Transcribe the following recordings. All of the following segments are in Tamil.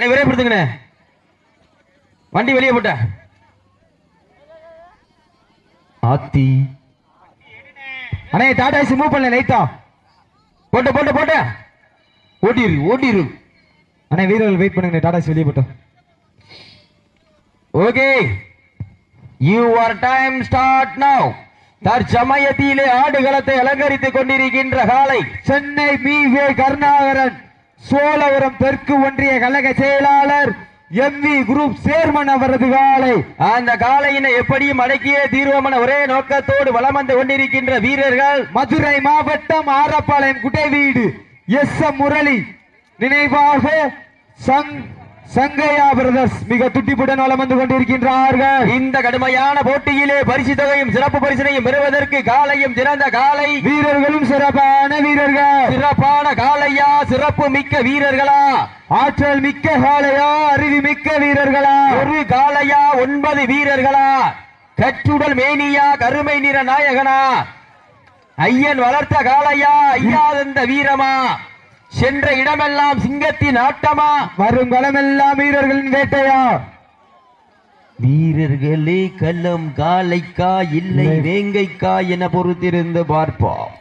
அண்ணே விரைப்படுத்துங்கண்ணே வண்டி வெளியே போட்ட. ஆத்தி. அண்ணே டாடா ஏசி மூவ் பண்ணல லைட்டா போட்டு போட்டு போட்டு. ஓட்டிரு ஓட்டிரு. அண்ணே வீரர்கள் வெயிட் பண்ணுங்க டாடா ஏசி வெளியே போட்டோம் okay. Your time start now தற்சமயத்திலே ஆடுகளத்தை அலங்கரித்துக் கொண்டிருக்கின்ற காலை சென்னை பி கருணாகரன். சோழபுரம் தெற்கு ஒன்றிய கழக செயலாளர் எம் வி குரூப் சேர்மன் அவரது காலை. அந்த காலையினை எப்படியும் அடக்கியே தீர்வமன ஒரே நோக்கத்தோடு வலம் வந்து கொண்டிருக்கின்ற வீரர்கள் மதுரை மாவட்டம் ஆரப்பாளையம் குட்டைவீடு. எஸ் எம் முரளி நினைவாக சங் சங்கையா பிரதர்ஸ் மிக துட்டிப்புடன் வலம் வந்து கொண்டிருக்கின்றார்கள். இந்த கடுமையான போட்டியிலே பரிசு தொகையும் சிறப்பு பரிசினையும் பெறுவதற்கு காலையும் சிறந்த காலை. வீரர்களும் சிறப்பான வீரர்கள். சிறப்பான காலையா சிறப்பு மிக்க வீரர்களா? ஆற்றல் மிக்க காளையா அறிவு மிக்க வீரர்களா? ஒரு காலையா ஒன்பது வீரர்களா? கற்றுடல் மேனியா கருமை நிற நாயகனா? ஐயன் வளர்த்த காலையா ஐயாதந்த வீரமா? சென்ற இடமெல்லாம் சிங்கத்தின் ஆட்டமா? வரும் களமெல்லாம் வீரர்களின் வேட்டையா? வீரர்களே கள்ளம் காலைக்கா இல்லை. வேங்கைக்கா என பொறுத்திருந்து பார்ப்போம்.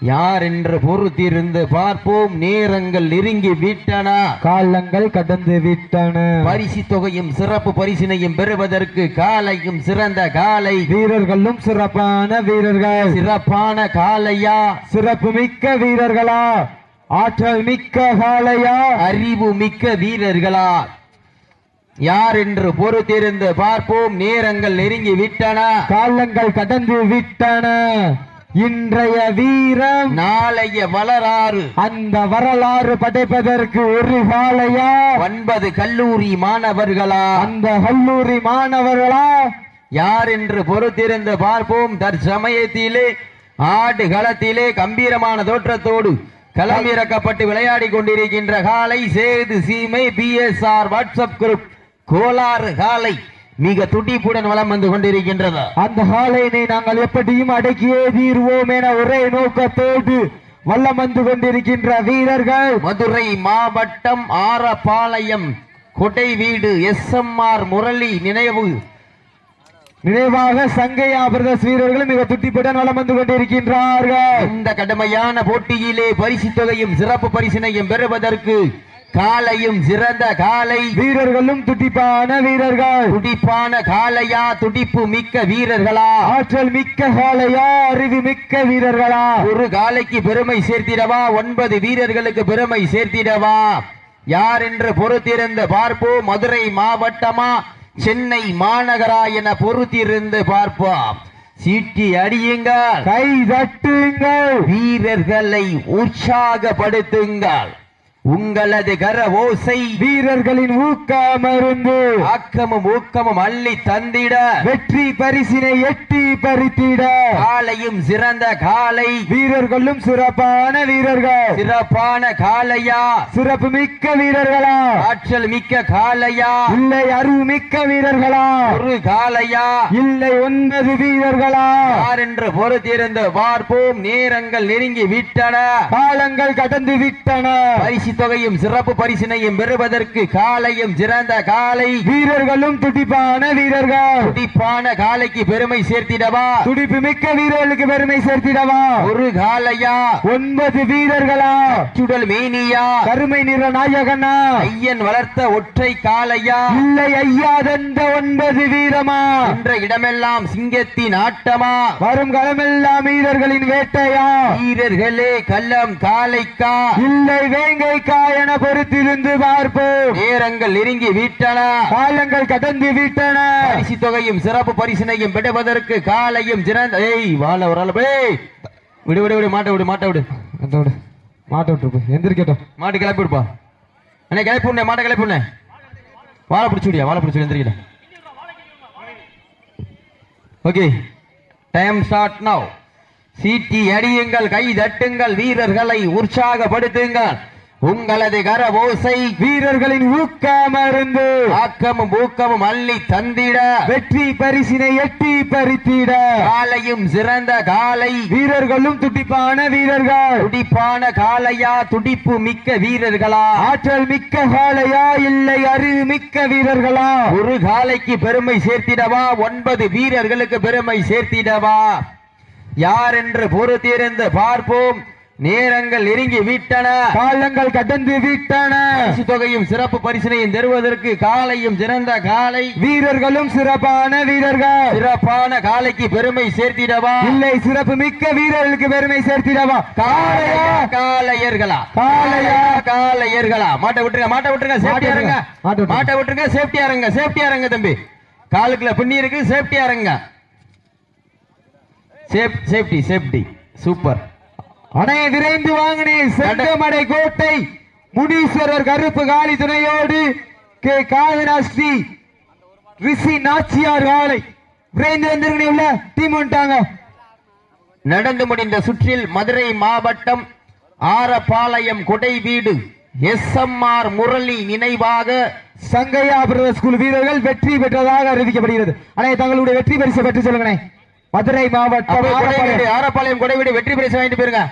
யார் என்று பொறுத்திருந்து பார்ப்போம். நேரங்கள் நெருங்கி விட்டன. காலங்கள் கடந்து விட்டன. பரிசு தொகையும் சிறப்பு பரிசினையும் பெறுவதற்கு காலையும் சிறந்த காலை வீரர்களும் சிறப்பான வீரர்கள். சிறப்பான காலையா சிறப்பு மிக்க வீரர்களா? ஆற்றல் மிக்க காளையா அறிவு மிக்க வீரர்களா? யார் என்று பொறுத்திருந்து பார்ப்போம். நேரங்கள் நெருங்கி விட்டன. காலங்கள் கடந்து விட்டன. இன்றைய வீரம் நாளைய வளராறு அந்த வரலாறு படைப்பதற்கு ஒரு காளையா ஒன்பது கல்லூரி மாணவர்களா? அந்த கல்லூரி மாணவர்களா? யார் என்று பொறுத்திருந்து பார்ப்போம். தற்சமயத்திலே ஆடு களத்திலே கம்பீரமான தோற்றத்தோடு களமிறக்கப்பட்டு விளையாடி கொண்டிருக்கின்ற காலை சேது சீமை பிஎஸ்ஆர் வாட்ஸ்அப் குரூப் கோலாறு காலை மிக துடிப்புடன் வலம் வந்து கொண்டிருக்கின்றது. அந்த காளையினை நாங்கள் எப்படியும் அடக்கியே தீர்வோம் என ஒரே நோக்கத்தோடு வல்லம் வந்து கொண்டிருக்கின்ற வீரர்கள். மதுரை மாவட்டம் ஆரப்பாளையம் கொடை வீடு எஸ் எம் ஆர் முரளி நினைவு நினைவாக சங்கையா பிரதர்ஸ் வீரர்களும் மிக துட்டிப்புடன் வலம் வந்து கொண்டிருக்கின்றார்கள். இந்த கடுமையான போட்டியிலே பரிசு தொகையும் சிறப்பு பரிசினையும் பெறுவதற்கு காலையும் சிறந்த காலை. வீரர்களும் துட்டிப்பான வீரர்கள். துடிப்பான காலையா துடிப்பு மிக்க வீரர்களா? ஆற்றல் மிக்க காளையா அறிவு மிக்க வீரர்களா? ஒரு காலைக்கு பெருமை சேர்த்திடவா? ஒன்பது வீரர்களுக்கு பெருமை சேர்த்திடவா? யார் என்று பொறுத்திருந்து பார்ப்போம். மதுரை மாவட்டமா சென்னை மாநகரா என பொறுத்திருந்து பார்ப்போம். சீட்டி அடியுங்கள். கை தட்டுங்கள். வீரர்களை உற்சாகப்படுத்துங்கள். உங்களது கர ஓசை வீரர்களின் ஊக்கமருந்து ஆக்கமும் ஊக்கமும் அள்ளி தந்திட வெற்றி பரிசினை எட்டி பறித்திட காலையும் சிறந்த காலை வீரர்களும் சிறப்பான வீரர்கள். சிறப்பான காலையா? சிறப்பு மிக்க வீரர்களா? ஆற்றல் மிக்க காலையா? இல்லை அறிவு மிக்க வீரர்களா? ஒரு காலையா? இல்லை ஒன்பது வீரர்களா? யார் என்று பொறுத்திருந்து பார்ப்போம். நேரங்கள் நெருங்கி விட்டன. காலங்கள் கடந்து விட்டன. பரிசு தொகையும் சிறப்பு பரிசினையும் பெறுவதற்கு காலையும் சிறந்த காலை வீரர்களும் துடிப்பான வீரர்கள். துடிப்பான காலைக்கு பெருமை சேர்த்திடவா? துடிப்பு மிக்க வீரர்களுக்கு பெருமை சேர்த்திடவா? ஒரு காலையா ஒன்பது வீரர்களா? சுடல் மேனியா? கருமை நிற நாயகனா? ஐயன் வளர்த்த ஒற்றை காலையா இல்லை ஐயாதந்த ஒன்பது வீரமா? என்ற இடமெல்லாம் சிங்கத்தின் ஆட்டமா? வரும் களமெல்லாம் வீரர்களின் வேட்டையா? வீரர்களே கள்ளம் காலைக்கா இல்லை வேங்கைக்கா என பொறுத்திருந்து பார்ப்போம். நேரங்கள் நெருங்கி விட்டன. காலங்கள் கடந்து விட்டன. பரிசு தொகையும் சிறப்பு பரிசினையும் பெறுவதற்கு காலையும் சிறந்த ஏய் வாழ ஒரு ஏய் விடு விடு விடு மாட்ட விடு மாட்ட விடு. அதோட மாட்ட விட்டுருப்போம் எந்திரிக்கட்டும். மாட்டு கிளப்பி விடுப்பா. அண்ணே கிளப்பி விடுனே மாட்டை கிளப்பி விடுனே வாழை பிடிச்சி விடியா வாழை பிடிச்சி எந்திரிக்கல ஓகே. Time start now. சீட்டி அடியுங்கள் கை தட்டுங்கள் வீரர்களை உற்சாகப்படுத்துங்கள். உங்களது கர ஓசை வீரர்களின் ஊக்கமருந்து. ஆக்கமும் ஊக்கமும் அள்ளி தந்திட. வெற்றி பரிசினை எட்டி பறித்திட. காலையும் சிறந்த காலை. வீரர்களும் துடிப்பான வீரர்கள். துடிப்பான காளையா துடிப்பு மிக்க வீரர்களா? ஆற்றல் மிக்க காளையா இல்லை அறிவு மிக்க வீரர்களா? ஒரு காலைக்கு பெருமை சேர்த்திடவா? ஒன்பது வீரர்களுக்கு பெருமை சேர்த்திடவா? யார் என்று பொறுத்திருந்து பார்ப்போம். நேரங்கள் நெருங்கி விட்டன. காலங்கள் கடந்து விட்டன. பரிசு தொகையும் சிறப்பு பரிசினையும் தருவதற்கு காலையும் சிறந்த காலை. வீரர்களும் சிறப்பான வீரர்கள். சிறப்பான காலைக்கு பெருமை சேர்த்திடவா? இல்லை சிறப்பு மிக்க வீரர்களுக்கு பெருமை சேர்த்திடவா? காளையா காளையர்களா காளையா? காளையர்களா மாட்டை விட்டுருங்க மாட்டை விட்டுருங்க சேஃப்டியா இருங்க மாட்டை விட்டுருங்க. சேஃப்டியா இருங்க சேஃப்டியா இருங்க தம்பி. காலுக்குள்ள பின்னி இருக்கு சேஃப்டியா இருங்க சேஃப் சேஃப்டி சேஃப்டி சூப்பர் அணை விரைந்து வாங்கினே செங்கமடை கோட்டை முனீஸ்வரர் கருப்பு காளி துணையோடு கே. காதனாஸ்ரீ ரிஷி நாச்சியார் காலை. விரைந்து வந்திருக்கீங்க உள்ள டீம் வந்துட்டாங்க. நடந்து முடிந்த சுற்றில் மதுரை மாவட்டம் ஆரப்பாளையம் கொடை வீடு எஸ் எம் ஆர் முரளி நினைவாக சங்கையா பிரதர் ஸ்கூல் வீரர்கள் வெற்றி பெற்றதாக அறிவிக்கப்படுகிறது. அண்ணே தங்களுடைய வெற்றி பரிசை பெற்று சொல்லுங்கண்ணே மதுரை மாவட்டம் ஆரப்பாளையம். வீடு ஆரப்பாளையம் கொடை வீடு வெற்றி பரிசு வாங்கிட்டு போயிருங்க.